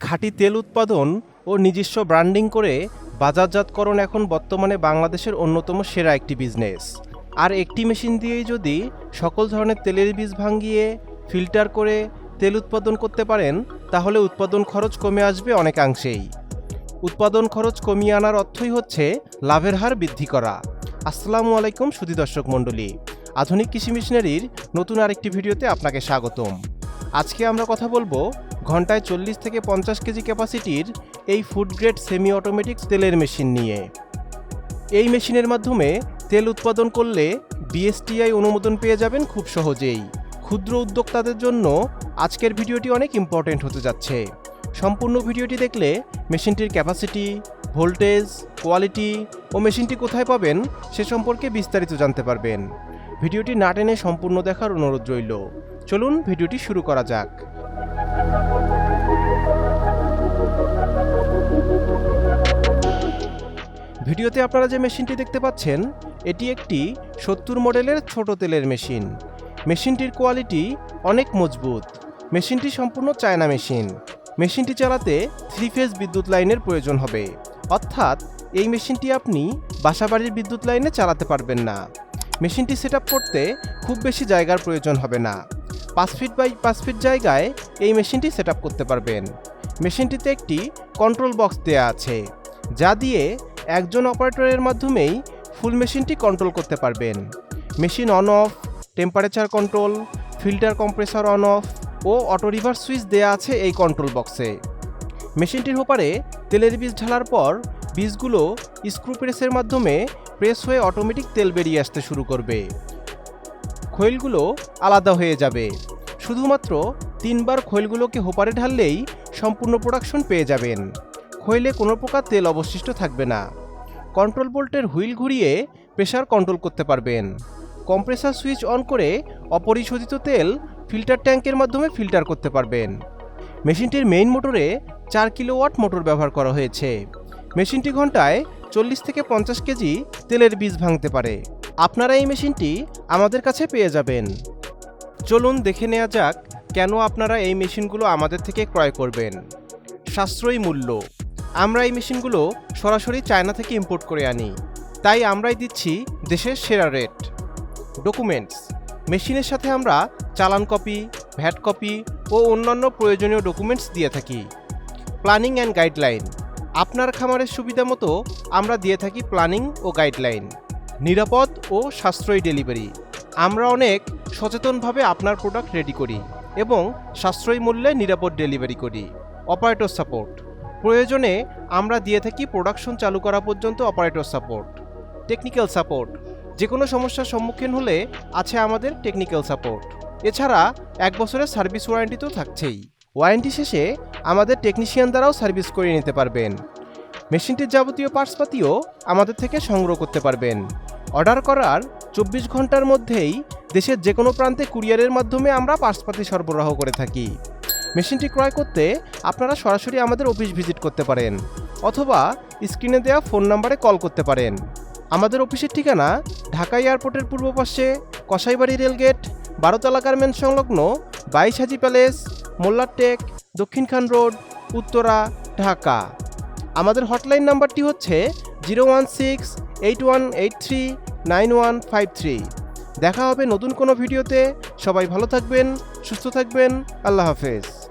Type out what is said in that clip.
খাঁটি তেল উৎপাদন ও নিজস্ব ব্র্যান্ডিং করে বাজারজাতকরণ এখন বর্তমানে বাংলাদেশের অন্যতম সেরা একটি বিজনেস। আর একটি মেশিন দিয়েই যদি সকল ধরনের তেলের বীজ ভাঙিয়ে ফিল্টার করে তেল উৎপাদন করতে পারেন, তাহলে উৎপাদন খরচ কমে আসবে অনেকাংশেই। উৎপাদন খরচ কমিয়ে আনার অর্থই হচ্ছে লাভের হার বৃদ্ধি করা। আসসালামু আলাইকুম সুধী দর্শক মণ্ডলী। আধুনিক কৃষি মেশিনারির নতুন আরেকটি ভিডিওতে আপনাকে স্বাগতম। আজকে আমরা কথা বলব ঘন্টায় চল্লিশ থেকে পঞ্চাশ কেজি ক্যাপাসিটির এই ফুড গ্রেড সেমি অটোমেটিক তেলের মেশিন নিয়ে। এই মেশিনের মাধ্যমে তেল উৎপাদন করলে বিএসটিআই অনুমোদন পেয়ে যাবেন খুব সহজেই। ক্ষুদ্র উদ্যোক্তাদের জন্য আজকের ভিডিওটি অনেক ইম্পর্টেন্ট হতে যাচ্ছে। সম্পূর্ণ ভিডিওটি দেখলে মেশিনটির ক্যাপাসিটি ভোল্টেজ কোয়ালিটি ও মেশিনটি কোথায় পাবেন সে সম্পর্কে বিস্তারিত জানতে পারবেন। ভিডিওটি না টেনে সম্পূর্ণ দেখার অনুরোধ রইল। চলুন ভিডিওটি শুরু করা যাক। ভিডিওতে আপনারা যে মেশিনটি দেখতে পাচ্ছেন, এটি একটি সত্তর মডেলের ছোট তেলের মেশিন। মেশিনটির কোয়ালিটি অনেক মজবুত। মেশিনটি সম্পূর্ণ চায়না মেশিন। মেশিনটি চালাতে থ্রি ফেজ বিদ্যুৎ লাইনের প্রয়োজন হবে। অর্থাৎ, এই মেশিনটি আপনি বাসাবাড়ির বিদ্যুৎ লাইনে চালাতে পারবেন না। মেশিনটি সেট করতে খুব বেশি জায়গার প্রয়োজন হবে না। পাঁচ ফিট বাই পাঁচ ফিট জায়গায় এই মেশিনটি সেট করতে পারবেন। মেশিনটিতে একটি কন্ট্রোল বক্স দেয়া আছে, যা দিয়ে একজন অপারেটরের মাধ্যমেই ফুল মেশিনটি কন্ট্রোল করতে পারবেন। Machine on off temperature control filter compressor on off O auto reverse switch দেয়া আছে এই কন্ট্রোল বক্সে মেশিনটির হোপারে তেলের বীজ ঢালার পর বীজগুলো স্ক্রু প্রেসের মাধ্যমে প্রেস হয়ে অটোমেটিক তেল বেরিয়ে আসতে শুরু করবে। খৈলগুলো আলাদা হয়ে যাবে। শুধুমাত্র তিনবার খৈলগুলোকে হোপারে ঢাললেই সম্পূর্ণ প্রোডাকশন পেয়ে যাবেন। খৈলে কোনো প্রকার তেল অবশিষ্ট থাকবে না। কন্ট্রোল বোল্টের হুইল ঘুরিয়ে প্রেশার কন্ট্রোল করতে পারবেন। কম্প্রেসার সুইচ অন করে অপরিশোধিত তেল ফিল্টার ট্যাঙ্কের মাধ্যমে ফিল্টার করতে পারবেন। মেশিনটির মেইন মোটরে চার কিলোওয়াট মোটর ব্যবহার করা হয়েছে। মেশিনটি ঘন্টায় চল্লিশ থেকে পঞ্চাশ কেজি তেলের বীজ ভাঙতে পারে। আপনারা এই মেশিনটি আমাদের কাছে পেয়ে যাবেন। চলুন দেখে নেওয়া যাক কেন আপনারা এই মেশিনগুলো আমাদের থেকে ক্রয় করবেন। সাশ্রয়ী মূল্য। আমরা এই মেশিনগুলো সরাসরি চায়না থেকে ইম্পোর্ট করে আনি। তাই আমরাই দিচ্ছি দেশের সেরা রেট ডকুমেন্টস মেশিনের সাথে আমরা চালান কপি ভ্যাট কপি ও অন্যান্য প্রয়োজনীয় ডকুমেন্টস দিয়ে থাকি। প্ল্যানিং অ্যান্ড গাইডলাইন আপনার খামারের সুবিধা মতো আমরা দিয়ে থাকি প্ল্যানিং ও গাইডলাইন নিরাপদ ও সাশ্রয়ী ডেলিভারি আমরা অনেক সচেতনভাবে আপনার প্রোডাক্ট রেডি করি এবং সাশ্রয়ী মূল্যে নিরাপদ ডেলিভারি করি। অপারেটর সাপোর্ট প্রয়োজনে আমরা দিয়ে থাকি প্রোডাকশন চালু করা পর্যন্ত অপারেটর সাপোর্ট টেকনিক্যাল সাপোর্ট যে কোনো সমস্যার সম্মুখীন হলে আছে আমাদের টেকনিক্যাল সাপোর্ট এছাড়া এক বছরের সার্ভিস ওয়ারেন্টি তো থাকছেই। ওয়ারেন্টি শেষে আমাদের টেকনিশিয়ান দ্বারাও সার্ভিস করিয়ে নিতে পারবেন। মেশিনটির যাবতীয় পার্টসপাতিও আমাদের থেকে সংগ্রহ করতে পারবেন। অর্ডার করার চব্বিশ ঘণ্টার মধ্যেই দেশের যে কোনো প্রান্তে কুরিয়ারের মাধ্যমে আমরা পার্টসপাতি সরবরাহ করে থাকি। মেশিনটি ক্রয় করতে আপনারা সরাসরি আমাদের অফিস ভিজিট করতে পারেন, অথবা স্ক্রিনে দেওয়া ফোন নাম্বারে কল করতে পারেন। আমাদের অফিসের ঠিকানা ঢাকা এয়ারপোর্টের পূর্ব পাশে কসাইবাড়ি রেলগেট বারোতলা গার্মেন্টস সংলগ্ন বাইশ হাজি প্যালেস মোল্লারটেক দক্ষিণখান রোড, উত্তরা, ঢাকা। আমাদের হটলাইন নাম্বারটি হচ্ছে zero one six eight one eight three nine one five three. দেখা হবে নতুন কোনো ভিডিওতে। সবাই ভালো থাকবেন, সুস্থ থাকবেন। আল্লাহ হাফেজ।